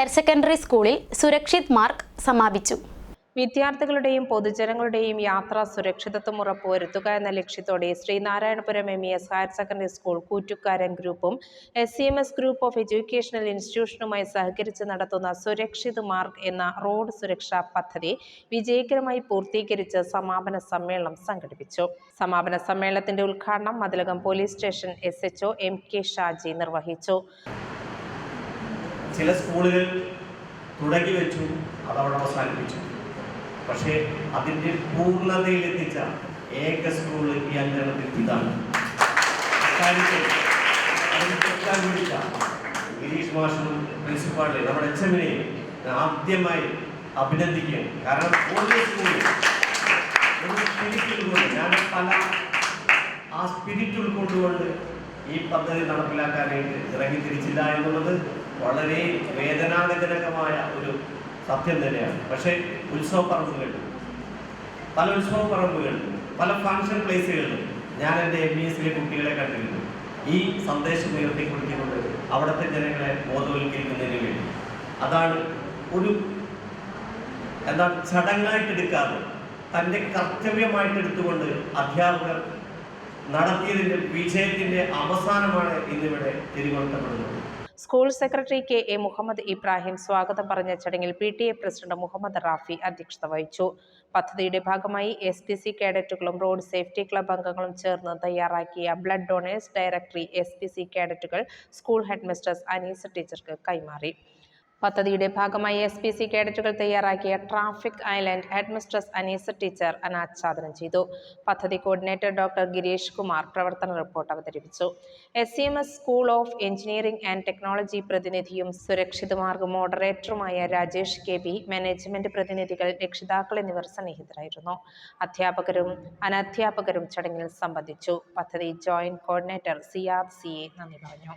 Higher secondary സ്കൂളിൽ Surakshit mark സമാപിച്ചു. വിദ്യാർത്ഥികളുടെയും പൊതുജനങ്ങളുടെയും യാത്രാ സുരക്ഷിതത്വം ഉറപ്പുവരുത്തുക എന്ന ലക്ഷ്യത്തോടെ Sreenarayanapuram M E S higher secondary school കൂറ്റുക്കാരൻ ഗ്രൂപ്പും S C M S group of educational ഇൻസ്റ്റിറ്റ്യൂഷനുമായി സഹകരിച്ച് നടത്തുന്ന സുരക്ഷിത് മാർഗ് എന്ന റോഡ് സുരക്ഷാ പദ്ധതി വിജയകരമായി പൂർത്തീകരിച്ച് സമാപന സമ്മേളനം സംഘടിപ്പിച്ചു. സമാപന സമ്മേളനത്തിന്റെ ഉദ്ഘാടനം Mathilakam police station S HO M K Shaji നിർവഹിച്ചു. ചില സ്കൂളുകൾ തുടങ്ങി വെച്ചു അതവിടെ അവസാനിപ്പിച്ചു. പക്ഷേ അതിന്റെ പൂർണതയിലെത്തിച്ച ഏക സ്കൂൾ ഈ അഞ്ചെണ്ണത്തിൽ ഇതാണ്. ഗിരീഷ് മാഷനും പ്രിൻസിപ്പാളിനെ നമ്മുടെ എച്ച് എമ്മിനെയും ആദ്യമായി അഭിനന്ദിക്കുകയാണ്. കാരണം ഓരോ സ്കൂളിൽ ഞാൻ പല ആ സ്പിരിറ്റ് ഉൾക്കൊണ്ടുകൊണ്ട് ഈ പദ്ധതി നടപ്പിലാക്കാനായിട്ട് ഇറങ്ങി തിരിച്ചില്ല എന്നുള്ളത് വളരെ വേദനാജനകമായ ഒരു സത്യം തന്നെയാണ്. പക്ഷേ ഉത്സവ പറമ്പുകളിൽ പല ഉത്സവ പറമ്പുകളിൽ പല ഫങ്ഷൻ പ്ലേസുകളിലും ഞാൻ എന്റെ എം ബി എസിലെ കുട്ടികളെ കണ്ടിരുന്നു. ഈ സന്ദേശം ഉയർത്തിക്കൊടുത്തിക്കൊണ്ട് അവിടുത്തെ ജനങ്ങളെ ബോധവൽക്കരിക്കുന്നതിന് വേണ്ടി. അതാണ് ഒരു എന്താ ചടങ്ങായിട്ട് എടുക്കാതെ തന്റെ കർത്തവ്യമായിട്ട് എടുത്തുകൊണ്ട് അധ്യാപകർ നടത്തിയതിന്റെ വിജയത്തിന്റെ അവസാനമാണ് ഇന്നിവിടെ തിരികൊളുത്തപ്പെടുന്നത് school secretary K A Muhammad Ibrahim സ്വാഗതം പറഞ്ഞ ചടങ്ങിൽ P T A president Muhammad Rafi അധ്യക്ഷത വഹിച്ചു. പദ്ധതിയുടെ ഭാഗമായി എസ് പി സി കേഡറ്റുകളും റോഡ് സേഫ്റ്റി ക്ലബ് അംഗങ്ങളും ചേർന്ന് തയ്യാറാക്കിയ blood donors directory S P C കേഡറ്റുകൾ school head Anees Aneesa ടീച്ചർക്ക് കൈമാറി. പദ്ധതിയുടെ ഭാഗമായി എസ് പി സി കേഡറ്റുകൾ തയ്യാറാക്കിയ traffic island headmistress Aneesa teacher അനാച്ഛാദനം ചെയ്തു. പദ്ധതി കോർഡിനേറ്റർ ഡോക്ടർ ഗിരീഷ് കുമാർ പ്രവർത്തന റിപ്പോർട്ട് അവതരിപ്പിച്ചു. S C M S school of engineering and technology പ്രതിനിധിയും Surakshitha Marg മോഡറേറ്ററുമായ രാജേഷ് കെ ബി മാനേജ്മെന്റ് പ്രതിനിധികൾ രക്ഷിതാക്കൾ എന്നിവർ സന്നിഹിതരായിരുന്നു. അധ്യാപകരും അനധ്യാപകരും ചടങ്ങിൽ സംബന്ധിച്ചു. പദ്ധതി joint coordinator Siyad R C A നന്ദി പറഞ്ഞു.